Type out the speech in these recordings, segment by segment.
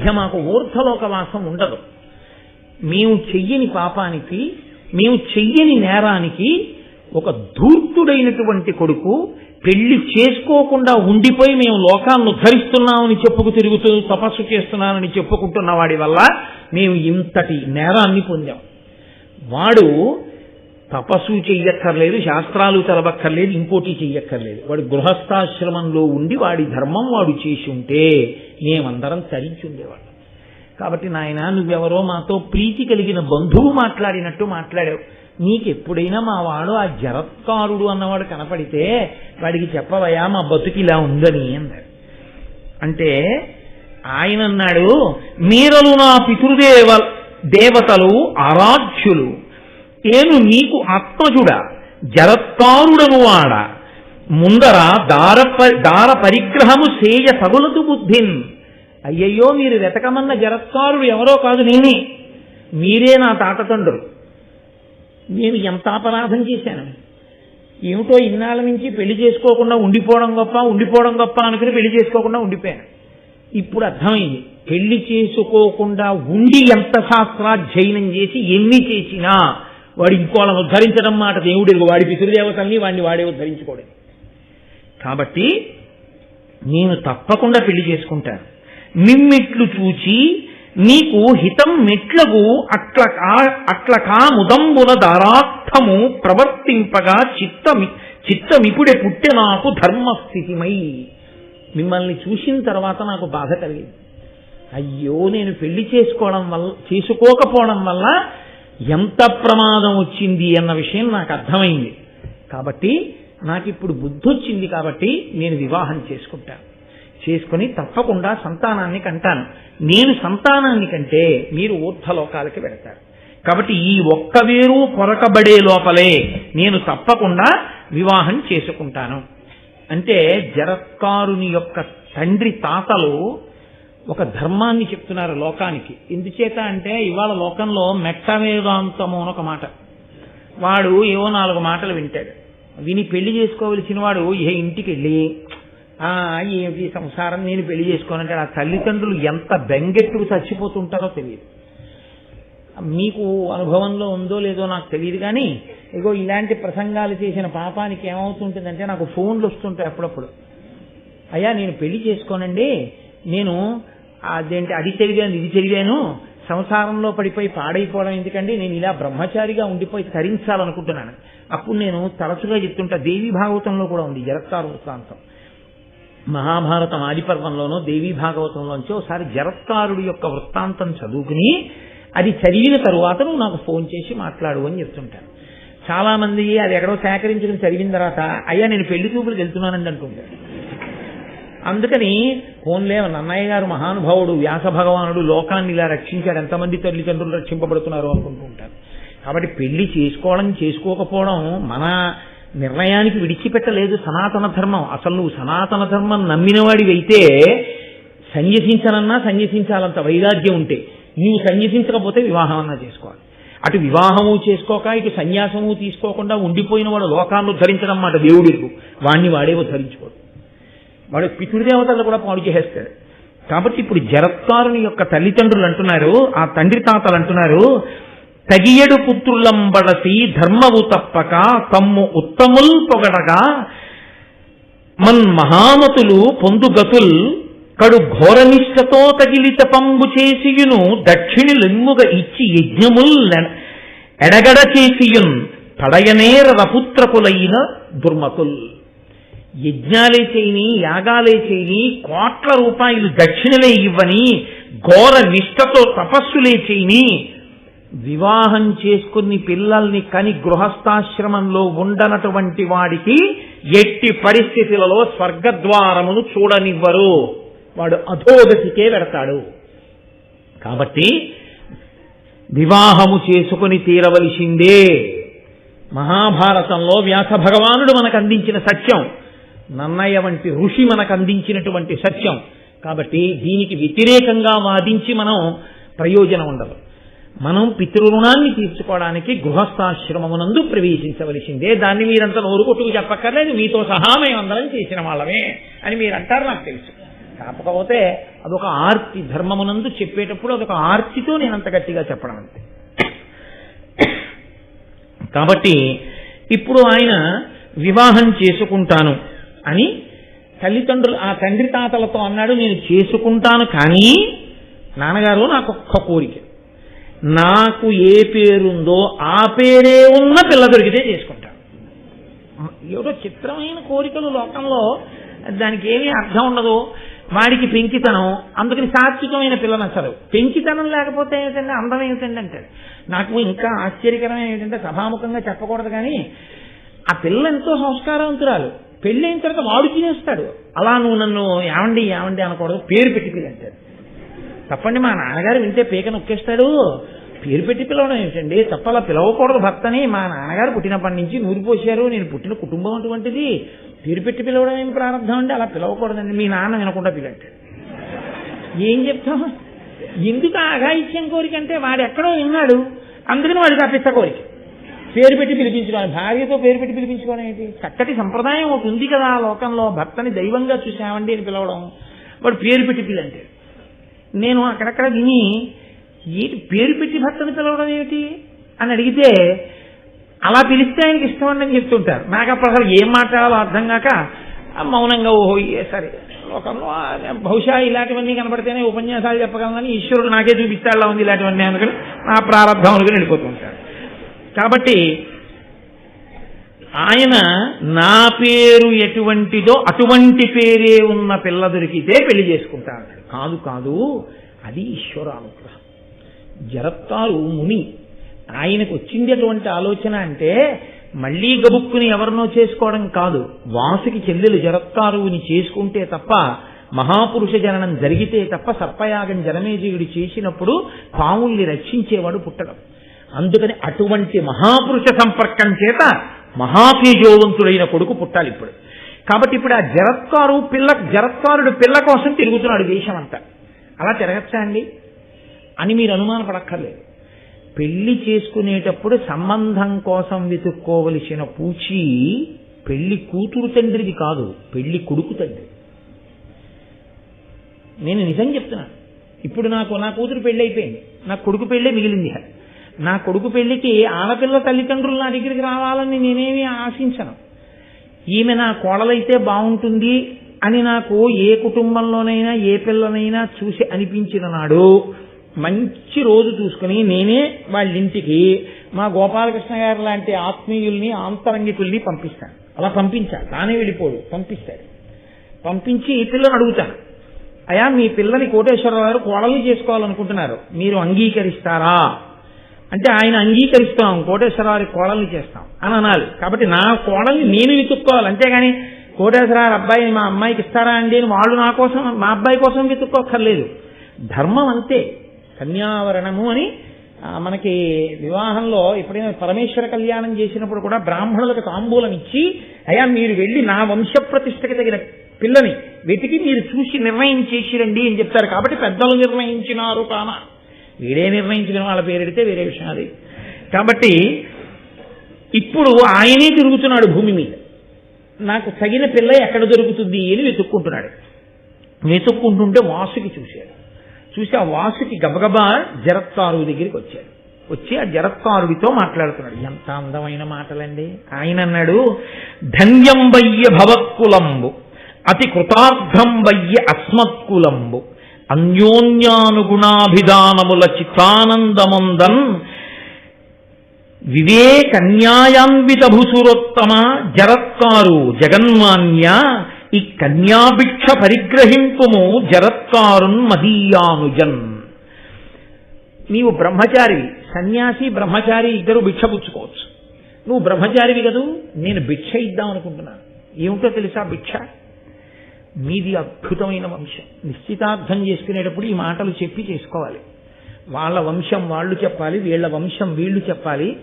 ఇక మాకు ఊర్ధలోకవాసం ఉండదు. మేము చెయ్యని పాపానికి మేము చెయ్యని నేరానికి ఒక ధూర్తుడైనటువంటి కొడుకు పెళ్ళి చేసుకోకుండా ఉండిపోయి మేము లోకాన్ని ధరిస్తున్నామని చెప్పుకు తిరుగుతూ తపస్సు చేస్తున్నానని చెప్పుకుంటున్న వాడి వల్ల మేము ఇంతటి నేరాన్ని పొందాం. వాడు తపస్సు చెయ్యక్కర్లేదు శాస్త్రాలు తెలవక్కర్లేదు ఇంకోటి చెయ్యక్కర్లేదు. వాడు గృహస్థాశ్రమంలో ఉండి వాడి ధర్మం వాడు చేసి ఉంటే మేమందరం తరించి ఉండేవాళ్ళం కాబట్టి నాయన నువ్వెవరో మాతో ప్రీతి కలిగిన బంధువు మాట్లాడినట్టు మాట్లాడావు. నీకెప్పుడైనా మా వాడు ఆ జరత్కారుడు అన్నవాడు కనపడితే వాడికి చెప్పవయా మా బతుకి ఇలా ఉందని అన్నాడు అంటే ఆయన అన్నాడు మీరలు నా పితృదేవ దేవతలు ఆరాధ్యులు నేను నీకు ఆత్మజుడా జరత్కారుడను వాడ ముందర దార దార పరిగ్రహము సేయ సగులదు బుద్ధిన్ అయ్యయ్యో మీరు వెతకమన్న జరత్కారుడు ఎవరో కాదు నేనే. మీరే నా తాతతండ్రులు. నేను ఎంత అపరాధం చేశాను? ఏమిటో ఇన్నాళ్ళ నుంచి పెళ్ళి చేసుకోకుండా ఉండిపోవడం గొప్ప ఉండిపోవడం గొప్ప అనుకుని పెళ్ళి చేసుకోకుండా ఉండిపోయాను. ఇప్పుడు అర్థమైంది. పెళ్ళి చేసుకోకుండా ఉండి ఎంత శాస్త్రాధ్యయనం చేసి ఎన్ని చేసినా వాడు ఇంకోళ్ళని ఉద్ధరించడం మాట దేవుడు వాడి పితృదేవతల్ని వాడిని వాడే ఉద్ధరించుకోవడం కాబట్టి నేను తప్పకుండా పెళ్ళి చేసుకుంటాను. నిమ్మిట్లు చూచి నీకు హితం మెట్లకు అట్ల కా- అట్ల కాముదంబున దారార్థము ప్రవర్తింపగా చిత్తమి చిత్తమిపుడే పుట్టె నాకు ధర్మస్థితిమై. మిమ్మల్ని చూసిన తర్వాత నాకు బాధ కలిగింది. అయ్యో నేను పెళ్ళి చేసుకోవడం వల్ల చేసుకోకపోవడం వల్ల ఎంత ప్రమాదం వచ్చింది అన్న విషయం నాకు అర్థమైంది. కాబట్టి నాకు ఇప్పుడు బుద్ధి వచ్చింది కాబట్టి నేను వివాహం చేసుకుంటాను. చేసుకుని తప్పకుండా సంతానాన్ని కంటాను. నేను సంతానాన్ని కంటే మీరు ఊర్ధలోకాలకి వెళతారు. కాబట్టి ఈ ఒక్క వేరు పొరకబడే లోపలే నేను తప్పకుండా వివాహం చేసుకుంటాను. అంటే జరత్కారుని యొక్క తండ్రి తాతలు ఒక ధర్మాన్ని చెప్తున్నారు లోకానికి. ఎందుచేత అంటే ఇవాళ లోకంలో మెట్ట వేదాంతము అని ఒక మాట. వాడు ఏవో నాలుగు మాటలు వింటాడు. విని పెళ్ళి చేసుకోవలసిన వాడు ఏ ఇంటికి వెళ్ళి ఆ ఏమిటి సంసారం నేను పెళ్ళి చేసుకోనంటే ఆ తల్లిదండ్రులు ఎంత బెంగెట్టుకు చచ్చిపోతుంటారో తెలియదు. మీకు అనుభవంలో ఉందో లేదో నాకు తెలియదు కానీ ఇగో ఇలాంటి ప్రసంగాలు చేసిన పాపానికి ఏమవుతుంటుందంటే నాకు ఫోన్లు వస్తుంటాయి అప్పుడప్పుడు. అయ్యా నేను పెళ్ళి చేసుకోనండి నేను అదేంటి అది చదివాను ఇది చదివాను సంసారంలో పడిపోయి పాడైపోవడం ఎందుకండి? నేను ఇలా బ్రహ్మచారిగా ఉండిపోయి తరించాలనుకుంటున్నాను. అప్పుడు నేను తరచుగా చెప్తుంటా దేవి భాగవతంలో కూడా ఉంది జరత్తారు వృత్తాంతం. మహాభారతం ఆదిపర్వంలోనో దేవీ భాగవతంలోంచి ఒకసారి జరత్కారుడి యొక్క వృత్తాంతం చదువుకుని అది చదివిన తరువాత నువ్వు నాకు ఫోన్ చేసి మాట్లాడు అని చెప్తుంటాను. చాలా మంది అది ఎక్కడో సేకరించుకుని చదివిన తర్వాత అయ్యా నేను పెళ్ళి చూపులకు వెళ్తున్నానండి అంటుంటాను అందుకని పోన్లే నన్నయ్య గారు మహానుభావుడు వ్యాస భగవానుడు లోకాన్ని ఇలా రక్షించాడు ఎంతమంది తల్లిదండ్రులు రక్షింపబడుతున్నారు అనుకుంటూ ఉంటారు. కాబట్టి పెళ్ళి చేసుకోవడం చేసుకోకపోవడం మన నిర్ణయానికి విడిచిపెట్టలేదు సనాతన ధర్మం. అసలు నువ్వు సనాతన ధర్మం నమ్మినవాడివైతే సన్యసించనన్నా సన్యసించాలంత వైరాగ్యం ఉంటే. నీవు సన్యసించకపోతే వివాహం అన్నా చేసుకోవాలి. అటు వివాహము చేసుకోక ఇటు సన్యాసము తీసుకోకుండా ఉండిపోయిన వాడు లోకాన్ని ఉద్ధరించడం మాట దేవుడికు వాణ్ణి వాడే ఉద్ధరించుకోడు. వాడు పితృదేవతలు కూడా పాడు చేసేస్తాడు. కాబట్టి ఇప్పుడు జరత్కారుని యొక్క తల్లిదండ్రులు అంటున్నారు ఆ తండ్రి తాతలు అంటున్నారు తగియడు పుత్రులంబడసి ధర్మవు తప్పక తమ్ము ఉత్తముల్ పొగడగా మన్ మహామతులు పొందుగతుల్ కడు ఘోరనిష్టతో తగిలిత పంబు చేసియును దక్షిణి లింగుగ ఇచ్చి యజ్ఞముల్ ఎడగడ చేసియున్ పడయనేర రపుత్రకులైన దుర్మతుల్. యజ్ఞాలే చేయని యాగాలే చేయని కోట్ల రూపాయలు దక్షిణలే ఇవ్వని ఘోర నిష్టతో తపస్సులే చేయని వివాహం చేసుకుని పిల్లల్ని కని గృహస్థాశ్రమంలో ఉండనటువంటి వాడికి ఎట్టి పరిస్థితులలో స్వర్గద్వారమును చూడనివ్వరు. వాడు అధోగతికే వెడతాడు. కాబట్టి వివాహము చేసుకుని తీరవలసిందే. మహాభారతంలో వ్యాస భగవానుడు మనకు అందించిన సత్యం. నన్నయ్య వంటి ఋషి మనకు అందించినటువంటి సత్యం. కాబట్టి దీనికి వ్యతిరేకంగా వాదించి మనం ప్రయోజనం ఉండదు. మనం పితృరుణాన్ని తీర్చుకోవడానికి గృహస్థాశ్రమమునందు ప్రవేశించవలసిందే. దాన్ని మీరంతా నోరు కొట్టుకు చెప్పక్కర్లేదు. మీతో సహా మేము అందరం చేసిన వాళ్ళమే అని మీరు అంటారు నాకు తెలుసు. కాకపోతే అదొక ఆర్తి ధర్మమునందు చెప్పేటప్పుడు అదొక ఆర్తితో నేను అంత గట్టిగా చెప్పడం అంతే. కాబట్టి ఇప్పుడు ఆయన వివాహం చేసుకుంటాను. అని తల్లిదండ్రులు ఆ తండ్రి తాతలతో అన్నాడు నేను చేసుకుంటాను కానీ నాన్నగారు నాకు ఒక్క కోరిక. నాకు ఏ పేరుందో ఆ పేరే ఉన్న పిల్ల దొరికితే చేసుకుంటాను ఏదో చిత్రమైన కోరికలు లోకంలో దానికి ఏమీ అర్థం ఉండదు. వాడికి పెంకితనం అందుకని సాత్వికమైన పిల్ల నచ్చదు పెంకితనం లేకపోతే ఏమిటంటే అందం ఏమిటండి అంటాడు. నాకు ఇంకా ఆశ్చర్యకరమైన ఏంటంటే సభాముఖంగా చెప్పకూడదు కానీ ఆ పిల్ల ఎంతో సంస్కారవంతురాలు. పెళ్ళైన తర్వాత వాడు తినేస్తాడు. అలా నువ్వు నన్ను ఏమండి ఏమండి అనకూడదు పేరు పెట్టి పిల్ల తప్పండి మా నాన్నగారు వింటే పీక నొక్కేస్తాడు. పేరు పెట్టి పిలవడం ఏమిటండి? తప్ప అలా పిలవకూడదు భర్తని. మా నాన్నగారు పుట్టినప్పటి నుంచి నూరిపోశారు. నేను పుట్టిన కుటుంబం అటువంటిది. పేరు పెట్టి పిలవడం ఏం ప్రారంభం అండి? అలా పిలవకూడదండి. మీ నాన్న వినకుండా పిలంటాడు ఏం చెప్తాం? ఎందుకు ఆ అఘాయిత్యం కోరిక అంటే వాడు ఎక్కడో విన్నాడు అందుకని వాడికి ఆ కోరిక. పేరు పెట్టి పిలిపించుకోవాలి భార్యతో పేరు పెట్టి పిలిపించుకోవడం ఏంటి? చక్కటి సంప్రదాయం ఒకటి ఉంది కదా ఆ లోకంలో. భర్తని దైవంగా చూసామండి అని పిలవడం. వాడు పేరు పెట్టి పిల్లంటాడు నేను అక్కడక్కడ విని ఏంటి పేరు పెట్టి భర్తని పిలవడం ఏమిటి అని అడిగితే అలా పిలిస్తే ఆయనకి ఇష్టం అని చెప్తుంటారు. నాకు అప్పుడు అసలు ఏం మాట్లాడాలో అర్థం కాక మౌనంగా ఓహో సరే లోకంలో బహుశా ఇలాంటివన్నీ కనబడితేనే ఉపన్యాసాలు చెప్పగలనని ఈశ్వరుడు నాకే చూపిస్తాడులా ఉంది ఇలాంటివన్నీ అనుకుని నా ప్రారంభం అనుకుని వెళ్ళిపోతుంటాడు కాబట్టి ఆయన నా పేరు ఎటువంటిదో అటువంటి పేరే ఉన్న పిల్ల దొరికితే పెళ్ళి చేసుకుంటాను కాదు కాదు అది ఈశ్వరానుగ్రహం. జరత్తారు ముని. ఆయనకు వచ్చింది అటువంటి ఆలోచన అంటే మళ్ళీ గబుక్కుని ఎవరినో చేసుకోవడం కాదు. వాసుకి చెల్లెలు జరత్తారువుని చేసుకుంటే తప్ప మహాపురుష జననం జరిగితే తప్ప సర్పయాగం జనమేజీయుడు చేసినప్పుడు పాముల్ని రక్షించేవాడు పుట్టడం. అందుకని అటువంటి మహాపురుష సంపర్కం చేత మహాతేజోవంతుడైన కొడుకు పుట్టాలి ఇప్పుడు. కాబట్టి ఇప్పుడు ఆ జరత్కారు పిల్ల జరత్కారుడు పిల్ల కోసం తిరుగుతున్నాడు దేశం అంతా అలా తిరగచ్చా అండి? అని మీరు అనుమానపడక్కర్లేదు పెళ్ళి చేసుకునేటప్పుడు సంబంధం కోసం వెతుక్కోవలసిన పూచి పెళ్ళి కూతురు తండ్రిది కాదు పెళ్ళి కొడుకు తండ్రి. నేను నిజం చెప్తున్నాను. ఇప్పుడు నాకు నా కూతురు పెళ్ళి అయిపోయింది నా కొడుకు పెళ్ళే మిగిలింది. నా కొడుకు పెళ్ళికి ఆడపిల్ల తల్లిదండ్రులు నా దగ్గరికి రావాలని నేనేమీ ఆశించను. ఈమె నా కోడలైతే బాగుంటుంది అని నాకు ఏ కుటుంబంలోనైనా ఏ పిల్లనైనా చూసి అనిపించిన నాడు మంచి రోజు చూసుకుని నేనే వాళ్ళ ఇంటికి మా గోపాలకృష్ణ గారు లాంటి ఆత్మీయుల్ని ఆంతరంగికుల్ని పంపిస్తాను. అలా పంపించాను తానే వెళ్ళిపోడు. పంపిస్తాడు. పంపించి ఈ పిల్లని అడుగుతాను. అయా మీ పిల్లని కోటేశ్వరరావు గారు కోడలు చేసుకోవాలనుకుంటున్నారు. మీరు అంగీకరిస్తారా? అంటే ఆయన అంగీకరిస్తాం కోటేశ్వరరావు కోడల్ని చేస్తాం అని అనాలి. కాబట్టి నా కోడల్ని నేను వెతుక్కోవాలి. అంతేగాని కోటేశ్వరరావు అబ్బాయిని మా అమ్మాయికి ఇస్తారా అండి అని వాళ్ళు నా కోసం మా అబ్బాయి కోసం వెతుక్కోక్కర్లేదు. ధర్మం అంతే. కన్యావరణము అని మనకి వివాహంలో ఎప్పుడైనా పరమేశ్వర కళ్యాణం చేసినప్పుడు కూడా బ్రాహ్మణులకు తాంబూలం ఇచ్చి అయ్యా మీరు వెళ్ళి నా వంశ ప్రతిష్టకి తగిన పిల్లని వెతికి మీరు చూసి నిర్ణయం చేసిరండి అని చెప్తారు. కాబట్టి పెద్దలు నిర్ణయించినారు కానా. వీడే నిర్ణయించుకుని వాళ్ళ పేరెడితే వేరే విషయం అది. కాబట్టి ఇప్పుడు ఆయనే తిరుగుతున్నాడు భూమి మీద. నాకు తగిన పిల్ల ఎక్కడ దొరుకుతుంది అని వెతుక్కుంటున్నాడు. వెతుక్కుంటుంటే వాసుకి చూశాడు. చూసి ఆ వాసుకి గబగబా జరత్కారు దగ్గరికి వచ్చాడు. వచ్చి ఆ జరత్కారుడితో మాట్లాడుతున్నాడు. ఎంత అందమైన మాటలండి. ఆయన అన్నాడు ధన్యం వయ్య భవత్కులంబు అతి కృతార్థం వయ్య అస్మత్కులంబు అన్యోన్యానుగుణాభిధానముల చిత్తానందముందన్ వివేకన్యాయాన్విత భూసురోత్తమ జరత్కారు జగన్మాన్య ఈ కన్యాభిక్ష పరిగ్రహింపుము జరత్కారున్ మదీయానుజన్ నీవు బ్రహ్మచారివి సన్యాసి బ్రహ్మచారి ఇద్దరు భిక్ష పుచ్చుకోవచ్చు. నువ్వు బ్రహ్మచారివి కదూ నేను భిక్ష ఇద్దాం అనుకుంటున్నాను ఏమిటో తెలుసా భిక్ష? మీది అద్భుతమైన వంశం. నిశ్చితార్థం చేసుకునేటప్పుడు ఈ మాటలు చెప్పి చేసుకోవాలి. వాళ్ళ వంశం వాళ్ళు చెప్పాలి వీళ్ళ వంశం వీళ్ళు చెప్పాలి.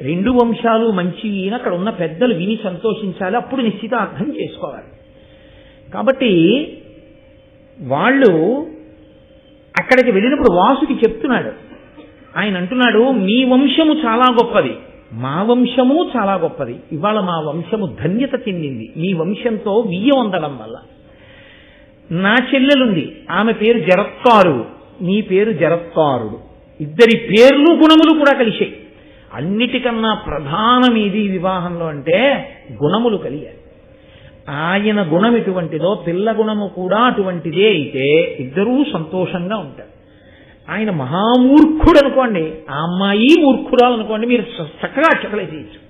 రెండు వంశాలు మంచివి అని అక్కడ ఉన్న పెద్దలు విని సంతోషించాలి. అప్పుడు నిశ్చితార్థం చేసుకోవాలి. కాబట్టి వాళ్ళు అక్కడికి వెళ్ళినప్పుడు వాసుకి చెప్తున్నాడు. ఆయన అంటున్నాడు మీ వంశము చాలా గొప్పది. మా వంశము చాలా గొప్పది. ఇవాళ మా వంశము ధన్యత చెందింది. మీ వంశంతో వియ్యం అందడం వల్ల. నా చెల్లెలుంది. ఆమె పేరు జరత్కారు నీ పేరు జరత్కారుడు. ఇద్దరి పేర్లు గుణములు కూడా కలిశాయి అన్నిటికన్నా ప్రధానమేది ఈ వివాహంలో అంటే గుణములు కలిగాయి ఆయన గుణం ఎటువంటిదో పిల్ల గుణము కూడా అటువంటిదే అయితే ఇద్దరూ సంతోషంగా ఉంటారు. ఆయన మహామూర్ఖుడు అనుకోండి ఆ అమ్మాయి మూర్ఖురాలు అనుకోండి మీరు చ- చక్కగా చక్కలే చేయొచ్చు.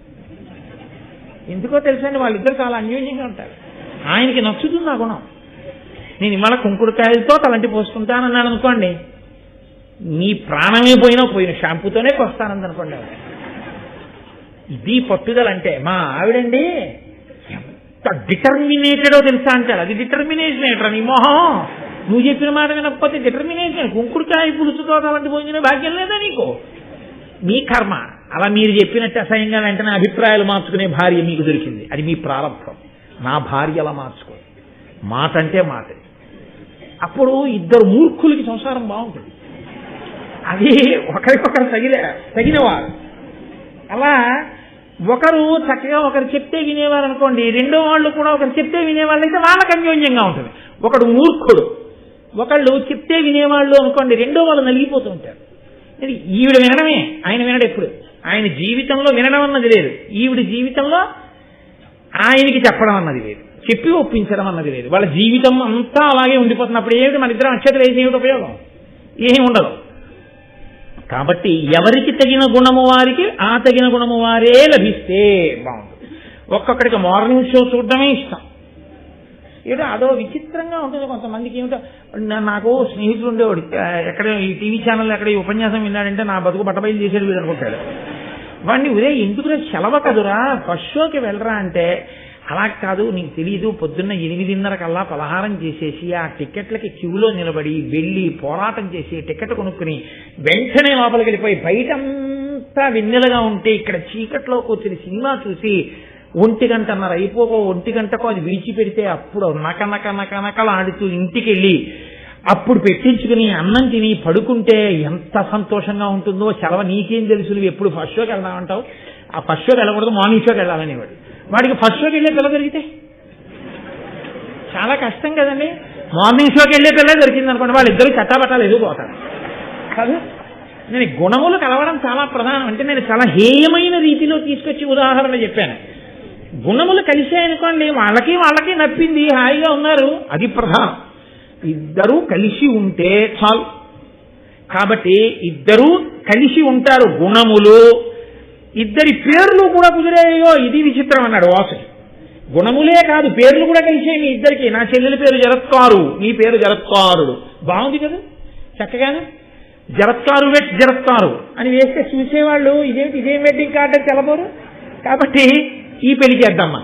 ఎందుకో తెలుసండి వాళ్ళిద్దరు చాలా అన్యోన్యంగా ఉంటారు. ఆయనకి నచ్చుతుంది ఆ గుణం. నేను ఇవాళ కుంకుడుకాయలతో తలంటి పోసుకుంటానన్నాను అనుకోండి. నీ ప్రాణమే పోయినా పోయిన షాంపూతోనే కొస్తానంది అనుకోండి ఇది పట్టుదల అంటే మా ఆవిడండి ఎంత డిటర్మినేటెడో తెలుసా అంటారు. అది డిటర్మినేషన్ ఏంట్రా నీ మొహం? నువ్వు చెప్పిన మాట వినకపోతే డిటర్మినేషన్ కుంకుడుకాయ పులుసుతో తలంటి భోజన భాగ్యం లేదా నీకు? మీ కర్మ. అలా మీరు చెప్పినట్టు అసహ్యంగా వెంటనే అభిప్రాయాలు మార్చుకునే భార్య మీకు దొరికింది. అది మీ ప్రారంభం. నా భార్య అలా మార్చుకో మాట అంటే మాట. అప్పుడు ఇద్దరు మూర్ఖులకి సంసారం బాగుంటుంది. అది ఒకరికొకరు తగిన తగినవారు. అలా ఒకరు చక్కగా ఒకరు చెప్తే వినేవారు అనుకోండి రెండో వాళ్ళు కూడా ఒకరు చెప్తే వినేవాళ్ళు అయితే వాళ్ళకి అన్యోన్యంగా ఉంటుంది. ఒకడు మూర్ఖుడు ఒకళ్ళు చెప్తే వినేవాళ్ళు అనుకోండి రెండో వాళ్ళు నలిగిపోతూ ఉంటారు. ఈవిడ వినడమే ఆయన వినడు ఎప్పుడు. ఆయన జీవితంలో వినడం అన్నది లేదు. ఈవిడ జీవితంలో ఆయనకి చెప్పడం అన్నది లేదు. చెప్పి ఒప్పించడం అన్నది లేదు. వాళ్ళ జీవితం అంతా అలాగే ఉండిపోతున్నప్పుడు ఏమిటి మన ఇద్దరం అక్షతలు వేసి ఏమిటి ఉపయోగం? ఏమి ఉండదు. కాబట్టి ఎవరికి తగిన గుణము వారికి ఆ తగిన గుణము వారే లభిస్తే బాగుంటుంది. ఒక్కొక్కడికి మార్నింగ్ షో చూడడమే ఇష్టం. ఏదో అదో విచిత్రంగా ఉంటుంది కొంతమందికి. ఏమిటో నాకు స్నేహితుడు ఉండేవాడు. ఎక్కడ ఈ టీవీ ఛానల్ ఎక్కడ ఈ ఉపన్యాసం విన్నాడంటే నా బతుకు బట్టబయలు చేసేది వీడు అనుకుంటాడు. వాడిని ఉదయం ఎందుకురా సెలవ కదురా? ఫస్ట్ షోకి వెళ్ళరా? అంటే అలా కాదు నీకు తెలియదు పొద్దున్న ఎనిమిదిన్నర కల్లా పలహారం చేసేసి ఆ టికెట్లకి క్యూలో నిలబడి వెళ్ళి పోరాటం చేసి టికెట్ కొనుక్కుని వెంటనే లోపలికి వెళ్ళిపోయి బయటంతా వెన్నెలగా ఉంటే ఇక్కడ చీకట్లో కూర్చుని సినిమా చూసి ఒంటి గంటన్నర అయిపోకో ఒంటి గంటకో అది విడిచిపెడితే అప్పుడు నక నక నక నకలాడుతూ ఇంటికి వెళ్ళి అప్పుడు పెట్టించుకుని అన్నం తిని పడుకుంటే ఎంత సంతోషంగా ఉంటుందో సెలవు నీకేం తెలుసు నువ్వు ఎప్పుడు ఫస్ట్ షోకి వెళ్దామంటావు? ఆ ఫస్ట్ షోకి వెళ్ళకూడదు మార్నింగ్ షోకి వెళ్ళాలని వాడు వాడికి ఫస్ట్ షోకి వెళ్ళే పిల్ల దొరికితే? చాలా కష్టం కదండి. మార్నింగ్ షోకి వెళ్ళే పిల్ల దొరికింది అనుకోండి వాళ్ళిద్దరు చట్టాపట్టాలు ఎదుగుపోతారు కాదు నేను గుణములు కలవడం చాలా ప్రధానం. అంటే నేను చాలా హేయమైన రీతిలో తీసుకొచ్చి ఉదాహరణ చెప్పాను. గుణములు కలిసాయనుకోండి వాళ్ళకి వాళ్ళకి నప్పింది హాయిగా ఉన్నారు. అది ప్రధానం. ఇద్దరూ కలిసి ఉంటే చాలు. కాబట్టి ఇద్దరూ కలిసి ఉంటారు గుణములు. ఇద్దరి పేర్లు కూడా కుదిరాయో ఇది విచిత్రం అన్నాడు వాసుకి గుణములే కాదు పేర్లు కూడా కలిసే మీ ఇద్దరికి. నా చెల్లెలి పేరు జరత్కారు నీ పేరు జరత్కారుడు బాగుంది కదా? చక్కగానే? జరత్కారు వెట్ జరత్కారు అని వేస్తే చూసేవాళ్ళు ఇదేంటి ఇదేం వెడ్డింగ్ కార్డు అని తెలబోరు కాబట్టి ఈ పెళ్ళి చేద్దామా?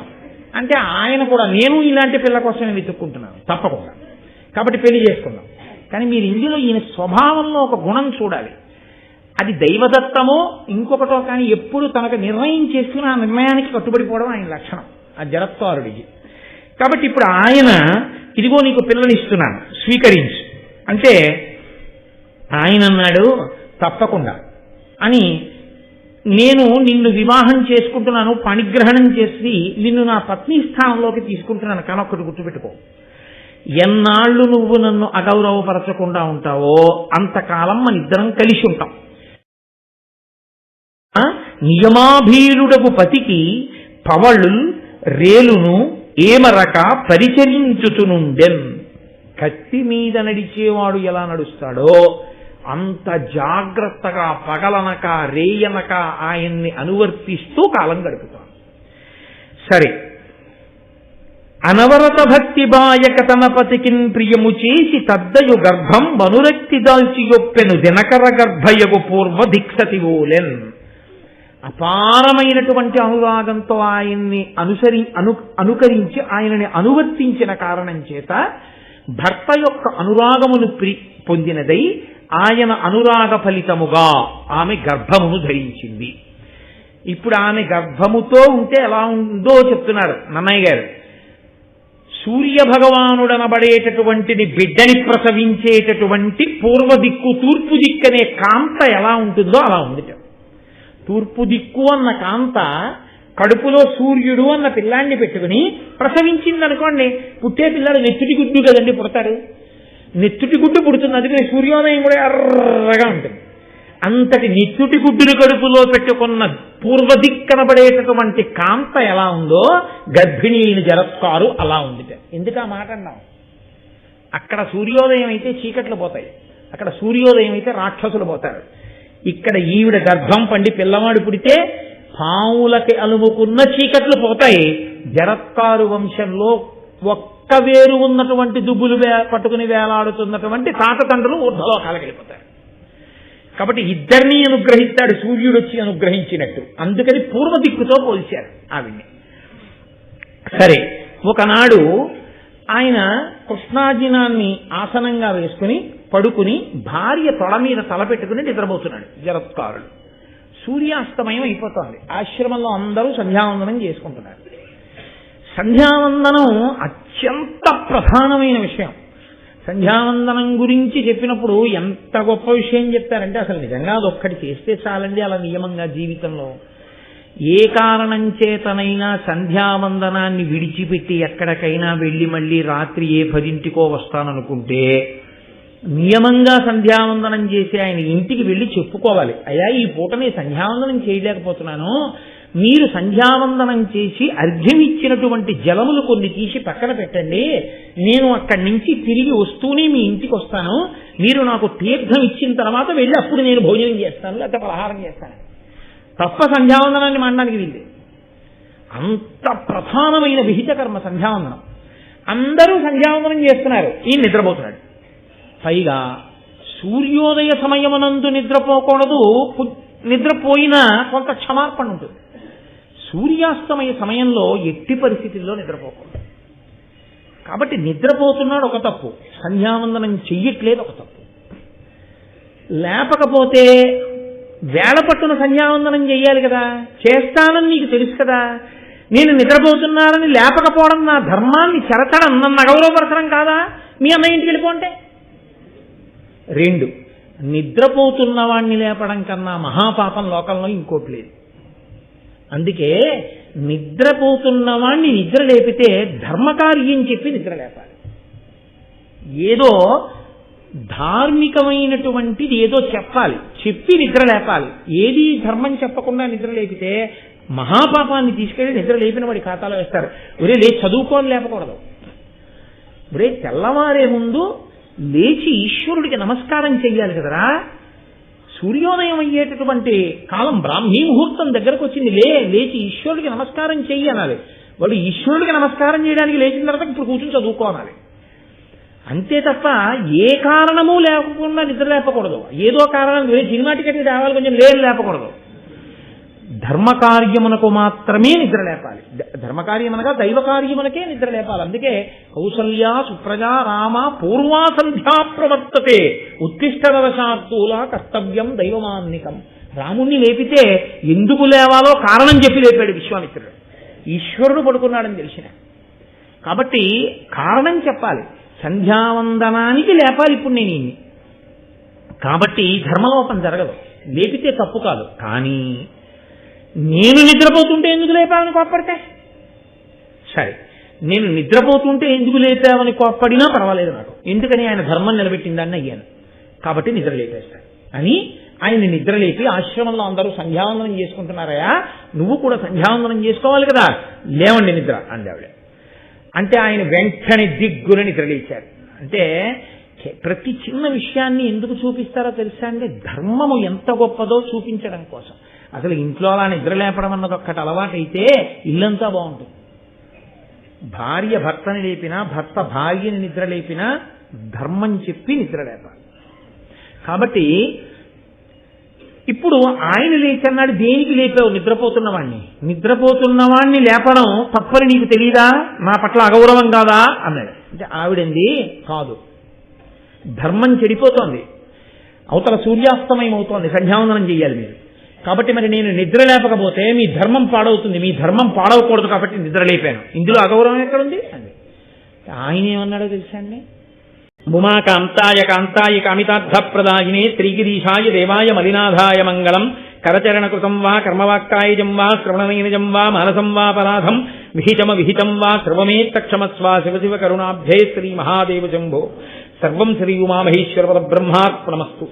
అంటే ఆయన కూడా నేను ఇలాంటి పిల్ల కోసమే వెతుక్కుంటున్నాను తప్పకుండా. కాబట్టి పెళ్ళి చేసుకుందాం. కానీ మీరు ఇందులో ఈయన స్వభావంలో ఒక గుణం చూడాలి. అది దైవదత్తమో ఇంకొకటో కానీ ఎప్పుడు తనకు నిర్ణయం చేసుకుని ఆ నిర్ణయానికి కట్టుబడిపోవడం ఆయన లక్షణం. ఆ జరత్వారుడికి కాబట్టి ఇప్పుడు ఆయన ఇదిగో నీకు పిల్లనిస్తున్నాను స్వీకరించు. అంటే ఆయన అన్నాడు తప్పకుండా. అని నేను నిన్ను వివాహం చేసుకుంటున్నాను పణిగ్రహణం చేసి నిన్ను నా పత్ని స్థానంలోకి తీసుకుంటున్నాను కానీ ఒక్కటి గుర్తుపెట్టుకో. ఎన్నాళ్ళు నువ్వు నన్ను అగౌరవపరచకుండా ఉంటావో అంతకాలం మన ఇద్దరం కలిసి ఉంటాం. ఆ, పతికి పవళు రేలును ఏమరక పరిచరించుచునుండెన్. కత్తి మీద నడిచేవాడు ఎలా నడుస్తాడో అంత జాగ్రత్తగా పగలనక రేయనక ఆయన్ని అనువర్తిస్తూ కాలం గడుపుతాడు. సరే అనవరత భక్తి బాయక తన పతికిన్ ప్రియము చేసి తద్దయు గర్భం వనురక్తి దాల్చి యొప్పెను దినకర గర్భయగు పూర్వ దిక్షతి ఓలెన్. అపారమైనటువంటి అనురాగంతో ఆయన్ని అనుసరి అను అనుకరించి ఆయనని అనువర్తించిన కారణం చేత భర్త యొక్క అనురాగమును ప్రి పొందినదై ఆయన అనురాగ ఫలితముగా ఆమె గర్భమును ధరించింది. ఇప్పుడు ఆమె గర్భముతో ఉంటే ఎలా ఉందో చెప్తున్నారు నన్నయ్య గారు. సూర్య భగవానుడనబడేటటువంటిది బిడ్డని ప్రసవించేటటువంటి పూర్వ దిక్కు తూర్పు దిక్కు అనే కాంత ఎలా ఉంటుందో అలా ఉంది. తూర్పు దిక్కు అన్న కాంత కడుపులో సూర్యుడు అన్న పిల్లాన్ని పెట్టుకుని ప్రసవించింది అనుకోండి పుట్టే పిల్లాడు నెత్తుటి గుడ్డు కదండి పుడతాడు నెత్తుటి గుడ్డు పుడుతుంది అందుకని సూర్యోదయం కూడా ఎర్రగా ఉంటుంది. అంతటి నెత్తుటి గుడ్డుని కడుపులో పెట్టుకున్న పూర్వ దిక్కనబడేటటువంటి కాంత ఎలా ఉందో గర్భిణీని జరత్కారు అలా ఉంది ఎందుకు ఆ మాట అన్నాం అక్కడ సూర్యోదయం అయితే చీకట్లు పోతాయి. అక్కడ సూర్యోదయం అయితే రాక్షసులు పోతారు. ఇక్కడ ఈవిడ గర్భం పండి పిల్లవాడు పుడితే పావులకి అలుముకున్న చీకట్లు పోతాయి. జరత్కారు వంశంలో ఒక్క వేరు ఉన్నటువంటి దుబ్బులు వే- పట్టుకుని వేలాడుతున్నటువంటి తాత తండ్రులు ఊర్ధలోకాలకు వెళ్ళిపోతారు. కాబట్టి ఇద్దరిని అనుగ్రహిస్తాడు సూర్యుడు వచ్చి అనుగ్రహించినట్టు. అందుకని పూర్వ దిక్కుతో పోల్చారు ఆవిడ్ని. సరే ఒకనాడు ఆయన కృష్ణాజినాన్ని ఆసనంగా వేసుకుని పడుకుని భార్య తొడ మీద తల పెట్టుకుని నిద్రపోతున్నాడు. జరత్కారుడు సూర్యాస్తమయం అయిపోతోంది. ఆశ్రమంలో అందరూ సంధ్యావందనం చేసుకుంటున్నారు. సంధ్యావందనం అత్యంత ప్రధానమైన విషయం. సంధ్యావందనం గురించి చెప్పినప్పుడు ఎంత గొప్ప విషయం చెప్తారంటే అసలు నిజంగా అదొక్కటి చేస్తే చాలండి అలా నియమంగా జీవితంలో. ఏ కారణం చేతనైనా సంధ్యావందనాన్ని విడిచిపెట్టి ఎక్కడికైనా వెళ్ళి మళ్ళీ రాత్రి ఏ పదింటికో వస్తాననుకుంటే నియమంగా సంధ్యావందనం చేసి ఆయన ఇంటికి వెళ్ళి చెప్పుకోవాలి. అయ్యా ఈ పూట నేను సంధ్యావందనం చేయలేకపోతున్నాను. మీరు సంధ్యావందనం చేసి అర్ఘ్యం ఇచ్చినటువంటి జలములు కొన్ని తీసి పక్కన పెట్టండి. నేను అక్కడి నుంచి తిరిగి వస్తూనే మీ ఇంటికి వస్తాను. మీరు నాకు తీర్థం ఇచ్చిన తర్వాత వెళ్ళి అప్పుడు నేను భోజనం చేస్తాను లేకపోతే పలహారం చేస్తాను. తప్ప సంధ్యావందనాన్ని మానడానికి వీళ్ళు అంత ప్రధానమైన విహిత కర్మ సంధ్యావందనం. అందరూ సంధ్యావందనం చేస్తున్నారు. ఈయన నిద్రపోతున్నాడు. పైగా సూర్యోదయ సమయమునందు నిద్రపోకూడదు నిద్రపోయిన నిద్రపోయినా కొంత క్షమార్పణ ఉంటుంది. సూర్యాస్తమయ సమయంలో ఎట్టి పరిస్థితుల్లో నిద్రపోకూడదు. కాబట్టి నిద్రపోతున్నాడు ఒక తప్పు. సంధ్యావందనం చెయ్యట్లేదు ఒక తప్పు. లేపకపోతే వేళ పట్టున సంధ్యావందనం చెయ్యాలి కదా. చేస్తానని నీకు తెలుసు కదా. నేను నిద్రపోతున్నానని లేపకపోవడం నా ధర్మాన్ని చెరచడం నన్ను అగౌరవపరచడం కాదా? మీ అమ్మాయి ఇంటికి వెళ్ళిపోంటే. రెండు నిద్రపోతున్న వాణ్ణి లేపడం కన్నా మహాపాపం లోకంలో ఇంకోటి లేదు. అందుకే నిద్రపోతున్న వాణ్ణి నిద్ర లేపితే ధర్మకార్యం చెప్పి నిద్ర లేపాలి. ఏదో ధార్మికమైనటువంటిది ఏదో చెప్పాలి. చెప్పి నిద్ర లేపాలి. ఏది ధర్మం చెప్పకుండా నిద్ర లేపితే మహాపాపాన్ని తీసుకెళ్ళి నిద్ర లేపిన వాడి ఖాతాలో వేస్తారు. ఒరే లేచి చదువుకోని లేపకూడదు. ఒరే తెల్లవారే ముందు లేచి ఈశ్వరుడికి నమస్కారం చెయ్యాలి కదరా. సూర్యోదయం అయ్యేటటువంటి కాలం బ్రాహ్మీ ముహూర్తం దగ్గరకు వచ్చింది. లే లేచి ఈశ్వరుడికి నమస్కారం చెయ్యి అనాలి. వాడు ఈశ్వరుడికి నమస్కారం చేయడానికి లేచిన తర్వాత ఇప్పుడు కూర్చొని చదువుకోవాలి అంతే తప్ప ఏ కారణము లేకుండా నిద్ర లేపకూడదు. ఏదో కారణం సినిమా టికెట్ రావాలి కొంచెం లేని లేపకూడదు. ధర్మకార్యమునకు మాత్రమే నిద్ర లేపాలి. ద- ధర్మకార్యమనగా దైవ కార్యమునకే నిద్ర లేపాలి. అందుకే కౌసల్యా సుప్రజా రామ పూర్వాసంధ్యా ప్రవర్తతే. ఉత్తిష్టవశాత్తూల కర్తవ్యం దైవమాన్నికం. రాముణ్ణి లేపితే ఎందుకు లేవాలో కారణం చెప్పి లేపాడు విశ్వామిత్రుడు. ఈశ్వరుడు పడుకున్నాడని తెలిసిన. కాబట్టి కారణం చెప్పాలి. సంధ్యావందనానికి లేపాలి ఇప్పుడు నేను ఈయన్ని. కాబట్టి ధర్మలోపం జరగదు. లేపితే తప్పు కాదు. కానీ నేను నిద్రపోతుంటే ఎందుకు లేపాలని కోప్పడితే? సరే నేను నిద్రపోతుంటే ఎందుకు లేపావని కోప్పడినా పర్వాలేదు నాకు. ఎందుకని ఆయన ధర్మం నిలబెట్టిందని అయ్యాను. కాబట్టి నిద్ర లేపేస్తాను అని ఆయన నిద్ర లేపి ఆశ్రమంలో అందరూ సంధ్యావందనం చేసుకుంటున్నారయా నువ్వు కూడా సంధ్యావందనం చేసుకోవాలి కదా. లేవండి నిద్ర అంది ఆవిడ. అంటే ఆయన వెంటనే దిగ్గున నిద్రలేచారు అంటే ప్రతి చిన్న విషయాన్ని ఎందుకు చూపిస్తారో తెలుసా అంటే ధర్మము ఎంత గొప్పదో చూపించడం కోసం. అసలు ఇంట్లో అలా నిద్ర లేపడం అన్నది ఒక్కటి అలవాటైతే ఇల్లంతా బాగుంటుంది. భార్య భర్తని లేపినా భర్త భార్యని నిద్ర లేపినా ధర్మం చెప్పి నిద్ర లేపాలి. కాబట్టి ఇప్పుడు ఆయన లేచన్నాడు దేనికి లేపావు? నిద్రపోతున్న వాణ్ణి నిద్రపోతున్న వాణ్ణి లేపడం తప్పని నీకు తెలియదా నా పట్ల అగౌరవం కాదా? అన్నాడు. అంటే ఆవిడంది కాదు. ధర్మం చెడిపోతోంది. అవతల సూర్యాస్తమయం అవుతోంది. సంధ్యావందనం చేయాలి మీరు. కాబట్టి మరి నేను నిద్ర లేపకపోతే మీ ధర్మం పాడవుతుంది. మీ ధర్మం పాడవకూడదు కాబట్టి నిద్ర లేపాను. ఇందులో అగౌరవం ఎక్కడుంది? అండి ఆయన ఏమన్నాడో తెలుసా అండి? ఉమాకాంతాయ కాంతాయ కామితార్థప్రదాయినే శ్రీగిరీషాయ దేవాయ మలినాథాయ మంగళం. కరచరణకృతం వా కర్మవాక్కాయజం వా శ్రవణనైనజం వా మానసం వా పరాధం విహితమ విహితం వా సర్వమేత్తక్షమస్వా శివశివ శివ కరుణాభ్యే శ్రీ మహాదేవ శంభో సర్వం శ్రీ ఉమామహేశ్వర పద బ్రహ్మార్పణమస్తు